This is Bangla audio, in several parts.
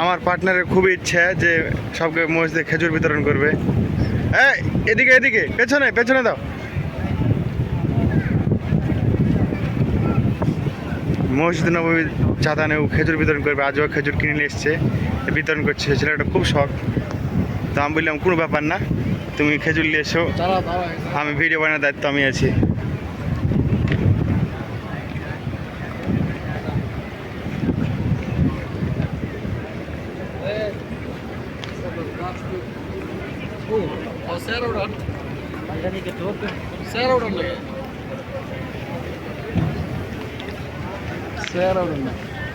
আমার পার্টনারের খুবই ইচ্ছা যে সবকে মসজিদে খেজুর বিতরণ করবে। হ্যাঁ এদিকে এদিকে পেছনে পেছনে দাও। মসজিদ নবমী চাঁদানেও খেজুর বিতরণ করবে আজও খেজুর কিনে নিয়ে এসছে বিতরণ করছে ছেলেটা খুব শখ। তো আমি বললাম কোনো ব্যাপার না তুমি খেজুর নিয়ে এসো। আমি ভিডিও বানানোর দায়িত্ব আমি আছি।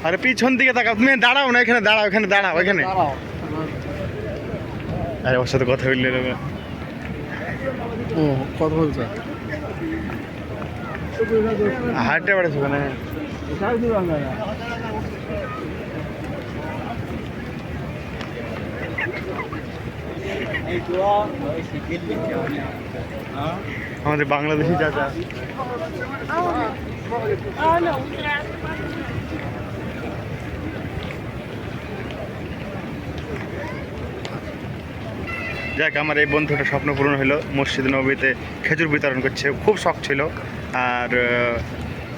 আরে পিছন দিকে তাকাও তুমি দাঁড়াও না এখানে দাঁড়াও এখানে দাঁড়াও এখানে। আরে ওর সাথে কথা বললে না। ও কথা বলছে। হাঁটতে পারছ ওখানে। আমাদের বাংলাদেশি চাচা। যাক, আমার এই বন্ধুটা স্বপ্ন পূরণ হলো মসজিদ নবীতে খেজুর বিতরণ করছে। খুব শখ ছিল। আর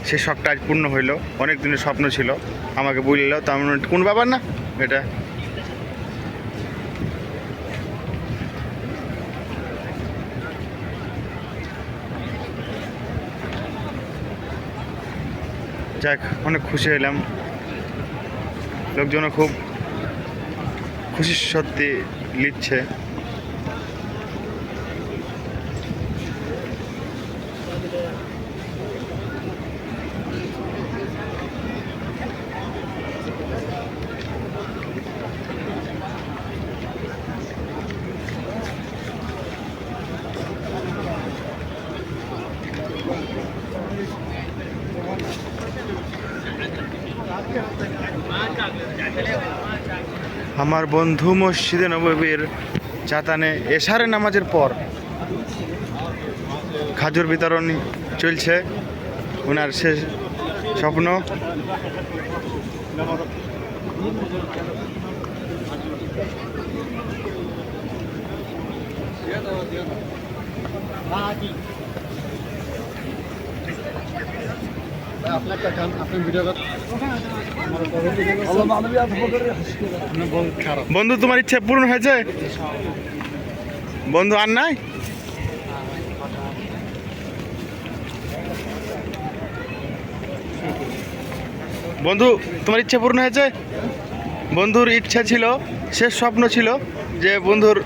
সেই শখটা আজ পূর্ণ হইল। অনেক দিনের স্বপ্ন ছিল। আমাকে বলল, তো, কোন ব্যাপার না? এটা যাক অনেক খুশি হইলাম। লোকজনও খুব খুশির সত্যি লিখছে। আমার বন্ধু মসজিদে নবীর চাতানে এশারে নামাজের পর খাজুর বিতরণ চলছে। ওনার শেষ স্বপ্ন। বন্ধু, তোমার ইচ্ছা পূরণ হয়েছে? বন্ধু, আর নাই? বন্ধু, তোমার ইচ্ছা পূর্ণ হয়েছে? বন্ধুর ইচ্ছা ছিল শেষ স্বপ্ন ছিল যে বন্ধুর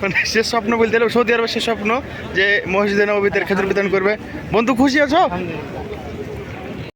মানে শেষ স্বপ্ন বলতে সৌদি আরবের শেষ স্বপ্ন যে মসজিদে নবীদের খেজুর বিতরণ করবে। বন্ধু, খুশি আছো?